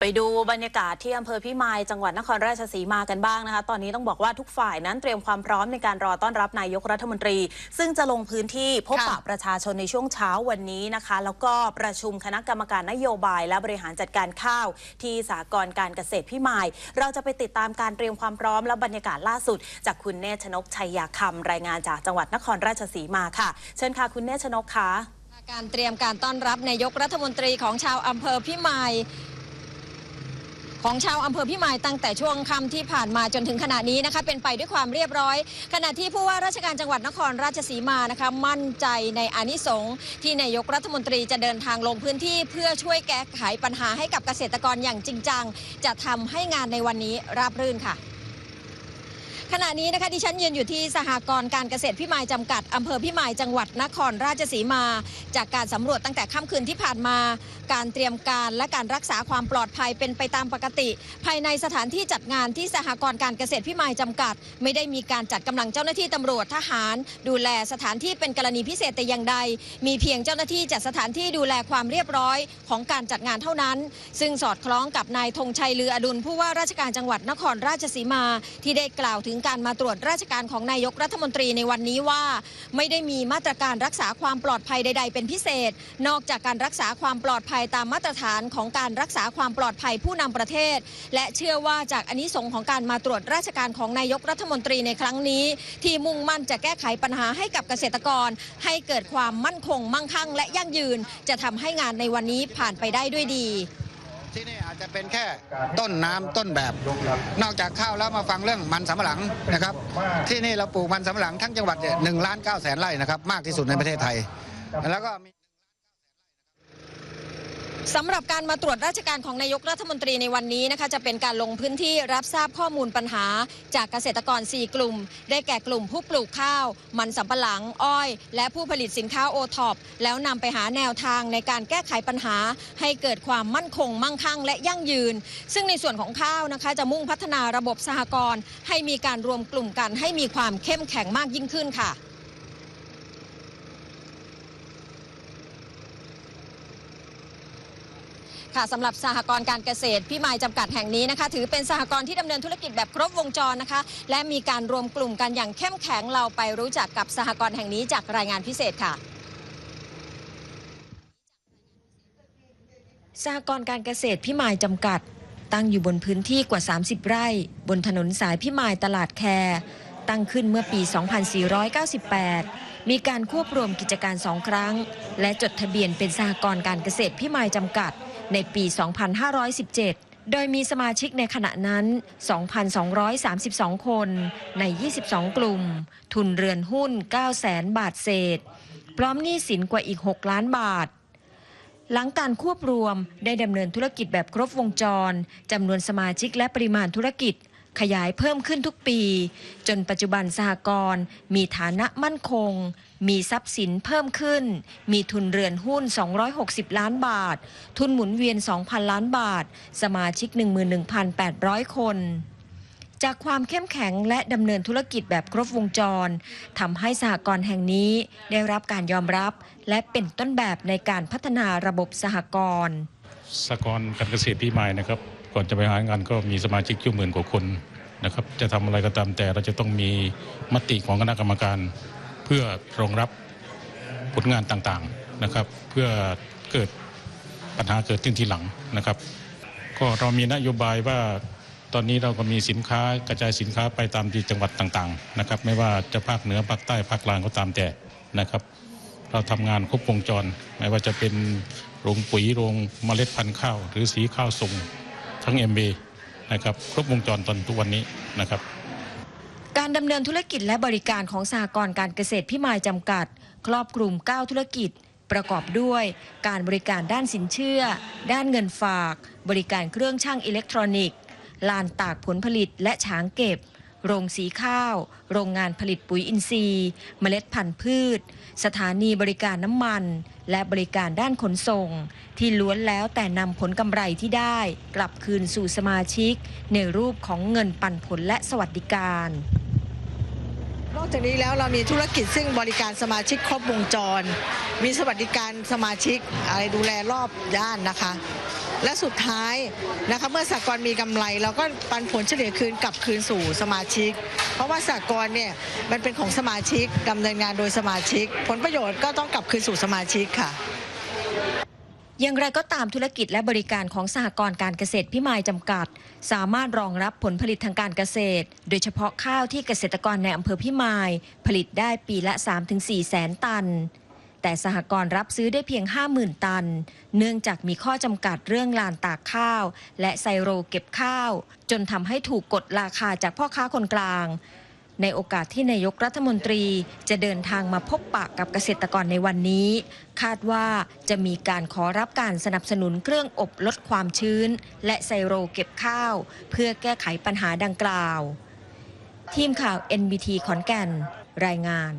ไปดูบรรยากาศที่อำเภอพิมายจังหวัดนครราชสีมากันบ้างนะคะ ตอนนี้ต้องบอกว่าทุกฝ่ายนั้นเตรียมความพร้อมในการรอต้อนรับนายกรัฐมนตรี ซึ่งจะลงพื้นที่พบปะประชาชนในช่วงเช้าวันนี้นะคะ แล้วก็ประชุมคณะกรรมการนโยบาย และบริหารจัดการข้าว ที่สากรการเกษตรพิมาย เราจะไปติดตามการเตรียมความพร้อมและบรรยากาศล่าสุด จากคุณเนชนกชัยยาคำรายงานจากจังหวัดนครราชสีมาค่ะ เชิญค่ะคุณเนชนกคะการเตรียมการต้อนรับนายกรัฐมนตรีของชาวอำเภอพิมาย ของชาวอำเภอพิมายตั้งแต่ช่วงค่ำที่ผ่านมาจนถึงขณะนี้นะคะเป็นไปด้วยความเรียบร้อย ขณะที่ผู้ว่าราชการจังหวัดนครราชสีมานะคะมั่นใจในอานิสงส์ที่นายกรัฐมนตรีจะเดินทางลงพื้นที่เพื่อช่วยแก้ไขปัญหาให้กับเกษตรกรอย่างจริงจังจะทำให้งานในวันนี้ราบรื่นค่ะ ขณะนี้นะคะดิฉันยืนอยู่ที่สหกรณ์การเกษตรพิมายจำกัดอำเภอพิมายจังหวัดนครราชสีมา จากการสำรวจตั้งแต่ค่ำคืนที่ผ่านมา การเตรียมการและการรักษาความปลอดภัยเป็นไปตามปกติ ภายในสถานที่จัดงานที่สหกรณ์การเกษตรพิมายจำกัด ไม่ได้มีการจัดกำลังเจ้าหน้าที่ตำรวจทหาร ดูแลสถานที่เป็นกรณีพิเศษแต่อย่างใด มีเพียงเจ้าหน้าที่จัดสถานที่ดูแลความเรียบร้อยของการจัดงานเท่านั้น ซึ่งสอดคล้องกับนายธงชัยลืออดุลผู้ว่าราชการจังหวัดนครราชสีมาที่ได้กล่าวถึงการมาตรวจราชการของนายกรัฐมนตรีในวันนี้ว่า ไม่ได้มีมาตรการรักษาความปลอดภัยใด ๆ เป็นพิเศษ นอกจากการรักษาความปลอดภัยตามมาตรฐานของการรักษาความปลอดภัยผู้นำประเทศ และเชื่อว่าจากอานิสงส์ของการมาตรวจราชการของนายกรัฐมนตรีในครั้งนี้ ที่มุ่งมั่นจะแก้ไขปัญหาให้กับเกษตรกร ให้เกิดความมั่นคงมั่งคั่ง และยั่งยืน จะทำให้งานในวันนี้ผ่านไปได้ด้วยดี จะเป็นแค่ต้นน้ำต้นแบบ นอกจากข้าวแล้วมาฟังเรื่องมันสำปะหลังนะครับ ที่นี่เราปลูกมันสำปะหลังทั้งจังหวัดเนี่ยหนึ่งล้านเก้าแสนไร่นะครับ มากที่สุดในประเทศไทย แล้วก็ สำหรับการมาตรวจราชการของนายกรัฐมนตรีในวันนี้นะคะจะเป็นการลงพื้นที่รับทราบข้อมูลปัญหา จากเกษตรกร 4 กลุ่ม ได้แก่กลุ่มผู้ปลูกข้าว มันสำปะหลัง อ้อย และผู้ผลิตสินค้าโอท็อปแล้วนำไปหาแนวทางในการแก้ไขปัญหา ให้เกิดความมั่นคง มั่งคั่ง และยั่งยืน ซึ่งในส่วนของข้าวนะคะจะมุ่งพัฒนาระบบสหกรณ์ให้มีการรวมกลุ่มกันให้มีความเข้มแข็งมากยิ่งขึ้นค่ะ ค่ะสำหรับสหกรณ์การเกษตรพี่มายจำกัดแห่งนี้นะคะ ถือเป็นสหกรณ์ที่ดำเนินธุรกิจแบบครบวงจรนะคะ และมีการรวมกลุ่มกันอย่างเข้มแข็งเราไปรู้จักกับสหกรณ์แห่งนี้จากรายงานพิเศษค่ะ สหกรณ์การเกษตรพิมายจำกัด ตั้งอยู่บนพื้นที่กว่า 30 ไร่ บนถนนสายพิมายตลาดแคตั้งขึ้นเมื่อปี 2498 มีการควบรวมกิจการสองครั้ง และจดทะเบียนเป็นสหกรณ์การเกษตรพิมายจำกัด ในปี 2517 โดยมีสมาชิกในขณะนั้น 2,232 คนใน 22 กลุ่ม ทุนเรือนหุ้น9แสนบาทเศษ พร้อมหนี้สินกว่าอีก 6 ล้านบาทหลังการควบรวมได้ดำเนินธุรกิจแบบครบวงจรจำนวนสมาชิกและปริมาณธุรกิจ ขยายเพิ่มขึ้นทุกปี จนปัจจุบันสหกรณ์มีฐานะมั่นคง มีทรัพย์สินเพิ่มขึ้น มีทุนเรือนหุ้น 260 ล้านบาท ทุนหมุนเวียน 2,000 ล้านบาท สมาชิก 11,800 คนจากความเข้มแข็งและดำเนินธุรกิจแบบครบวงจรทำให้สหกรณ์แห่งนี้ได้รับการยอมรับ และเป็นต้นแบบในการพัฒนาระบบสหกรณ์สหกรณ์การเกษตรพี่ไม้นะครับ ก่อนจะไปหางานก็มีสมาชิกอยู่หมื่นกว่าคนนะครับ จะทำอะไรก็ตามแต่เราจะต้องมีมติของคณะกรรมการ เพื่อรองรับผลงานต่างๆนะครับ เพื่อเกิดปัญหาเกิดขึ้นทีหลังนะครับ ก็เรามีนโยบายว่าตอนนี้เราก็มีสินค้ากระจายสินค้าไปตามที่จังหวัดต่างๆนะครับ ไม่ว่าจะภาคเหนือภาคใต้ภาคกลางก็ตามแต่นะครับ เราทำงานครบวงจร ไม่ว่าจะเป็นโรงปุ๋ยโรงเมล็ดพันธุ์ข้าว หรือสีข้าวส่ง ทั้ง MB นะครับครบวงจรตอนทุกวันนี้นะครับ การดำเนินธุรกิจและบริการของสหกรณ์การเกษตรพิมายจำกัด ครอบคลุม 9 ธุรกิจ ประกอบด้วย การบริการด้านสินเชื่อ ด้านเงินฝาก บริการเครื่องช่างอิเล็กทรอนิกส์ ลานตากผลผลิตและฉางเก็บ โรงสีข้าว โรงงานผลิตปุ๋ยอินทรีย์ เมล็ดพันธุ์พืช สถานีบริการน้ำมัน และบริการด้านขนส่ง ที่ล้วนแล้วแต่นำผลกำไรที่ได้ กลับคืนสู่สมาชิก ในรูปของเงินปันผลและสวัสดิการ นอกจากนี้แล้วเรามีธุรกิจซึ่งบริการสมาชิกครบวงจร มีสวัสดิการสมาชิกอะไรดูแลรอบย่านนะคะ และสุดท้ายนะคะเมื่อสหกรณ์มีกำไรเราก็ปันผลเฉลี่ยคืนกลับคืนสู่สมาชิก เพราะว่าสหกรณ์เนี่ยมันเป็นของสมาชิกดำเนินงานโดยสมาชิก ผลประโยชน์ก็ต้องกลับคืนสู่สมาชิกค่ะอย่างไรก็ตามธุรกิจและบริการของสหกรณ์การเกษตรพิมายจำกัด สามารถรองรับผลผลิตทางการเกษตร โดยเฉพาะข้าวที่เกษตรกรในอำเภอพิมาย ผลิตได้ปีละ 3-4 แสนตัน แต่สหกรณ์รับซื้อได้เพียง 50,000 ตัน เนื่องจากมีข้อจำกัดเรื่องลานตากข้าว และไซโรเก็บข้าว จนทำให้ถูกกดราคาจากพ่อค้าคนกลาง ในโอกาสที่นายกรัฐมนตรีจะเดินทางมาพบปะกับเกษตรกรในวันนี้ คาดว่าจะมีการขอรับการสนับสนุนเครื่องอบลดความชื้น และไซโรเก็บข้าว เพื่อแก้ไขปัญหาดังกล่าว ทีมข่าว NBT ขอนแก่น รายงาน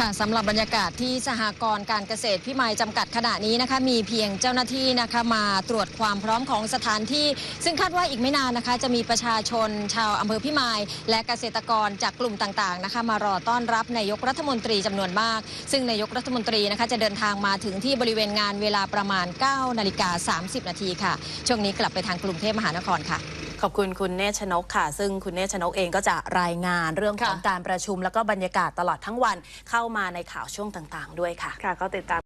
ค่ะสำหรับบรรยากาศที่สหกรณ์การเกษตรพิมายจำกัดขณะนี้นะคะ มีเพียงเจ้าหน้าที่นะคะมาตรวจความพร้อมของสถานที่ ซึ่งคาดว่าอีกไม่นานนะคะ จะมีประชาชนชาวอำเภอพิมาย และเกษตรกรจากกลุ่มต่างๆนะคะ มารอต้อนรับนายกรัฐมนตรีจำนวนมาก ซึ่งนายกรัฐมนตรีนะคะจะเดินทางมาถึงที่บริเวณงานเวลาประมาณ9นาฬิกา30นาทีค่ะช่วงนี้กลับไปทางกรุงเทพมหานครค่ะ ขอบคุณคุณเนชชนกค่ะ ซึ่งคุณเนชชนกเองก็จะรายงานเรื่องของค่ะการประชุม แล้วก็บรรยากาศตลอดทั้งวันเข้ามาในข่าวช่วงต่าง ๆ ด้วยค่ะ ค่ะก็ติดตาม